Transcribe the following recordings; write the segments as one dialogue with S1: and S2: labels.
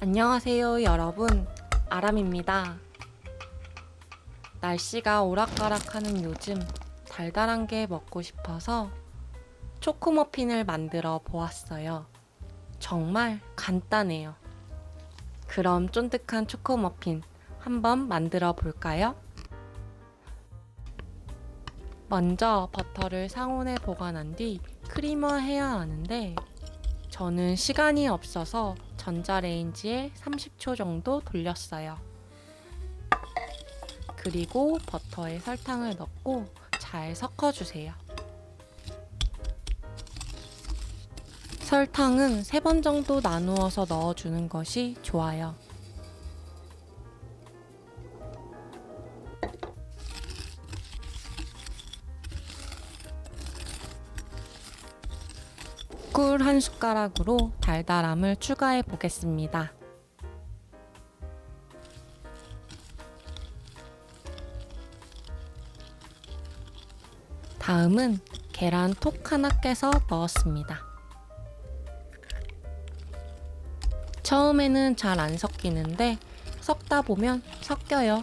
S1: 안녕하세요, 여러분. 아람입니다. 날씨가 오락가락하는 요즘 달달한 게 먹고 싶어서 초코머핀을 만들어 보았어요. 정말 간단해요. 그럼 쫀득한 초코머핀 한번 만들어 볼까요? 먼저 버터를 상온에 보관한 뒤 크림화해야 하는데 저는 시간이 없어서 전자레인지에 30초 정도 돌렸어요. 그리고 버터에 설탕을 넣고 잘 섞어주세요. 설탕은 3번 정도 나누어서 넣어주는 것이 좋아요. 꿀 한 숟가락으로 달달함을 추가해 보겠습니다. 다음은 계란 톡 하나 깨서 넣었습니다. 처음에는 잘 안 섞이는데 섞다 보면 섞여요.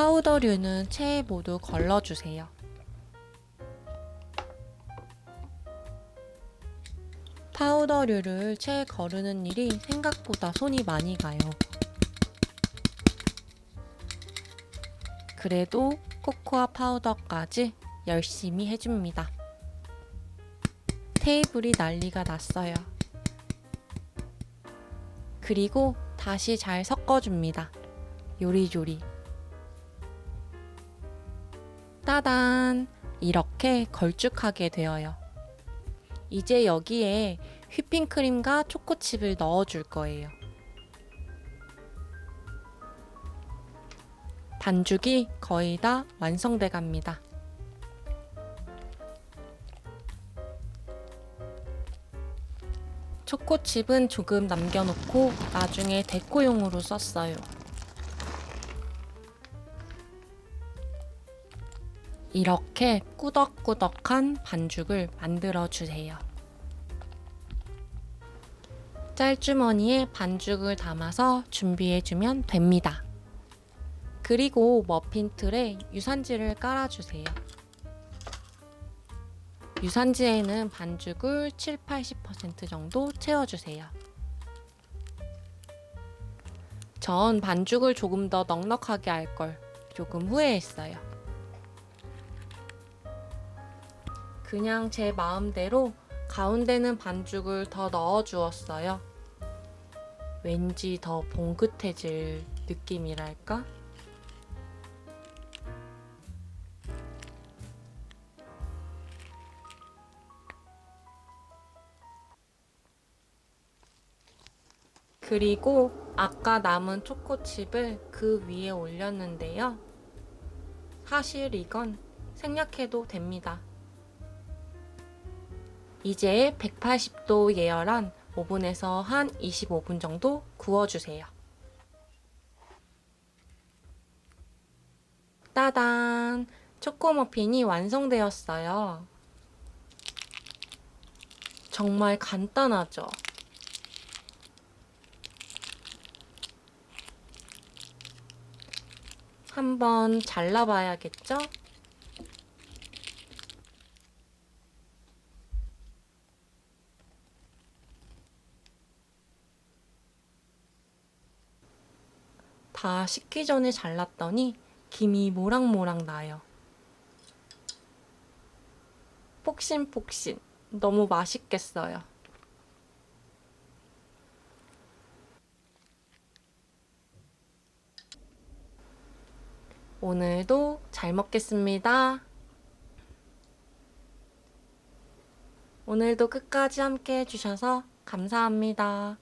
S1: 파우더류는 체에 모두 걸러주세요. 파우더류를 체에 거르는 일이 생각보다 손이 많이 가요. 그래도 코코아 파우더까지 열심히 해줍니다. 테이블이 난리가 났어요. 그리고 다시 잘 섞어줍니다. 요리조리. 따단! 이렇게 걸쭉하게 되어요. 이제 여기에 휘핑크림과 초코칩을 넣어줄 거예요. 반죽이 거의 다 완성돼 갑니다. 초코칩은 조금 남겨놓고 나중에 데코용으로 썼어요. 이렇게 꾸덕꾸덕한 반죽을 만들어 주세요. 짤주머니에 반죽을 담아서 준비해 주면 됩니다. 그리고 머핀 틀에 유산지를 깔아주세요. 유산지에는 반죽을 7, 80% 정도 채워주세요. 전 반죽을 조금 더 넉넉하게 할 걸 조금 후회했어요. 그냥 제 마음대로 가운데는 반죽을 더 넣어 주었어요. 왠지 더 봉긋해질 느낌이랄까? 그리고 아까 남은 초코칩을 그 위에 올렸는데요. 사실 이건 생략해도 됩니다. 이제 180도 예열한 오븐에서 한 25분 정도 구워주세요. 따단! 초코머핀이 완성되었어요. 정말 간단하죠? 한번 잘라봐야겠죠? 다 식기 전에 잘랐더니 김이 모락모락 나요. 폭신폭신. 너무 맛있겠어요. 오늘도 잘 먹겠습니다. 오늘도 끝까지 함께 해주셔서 감사합니다.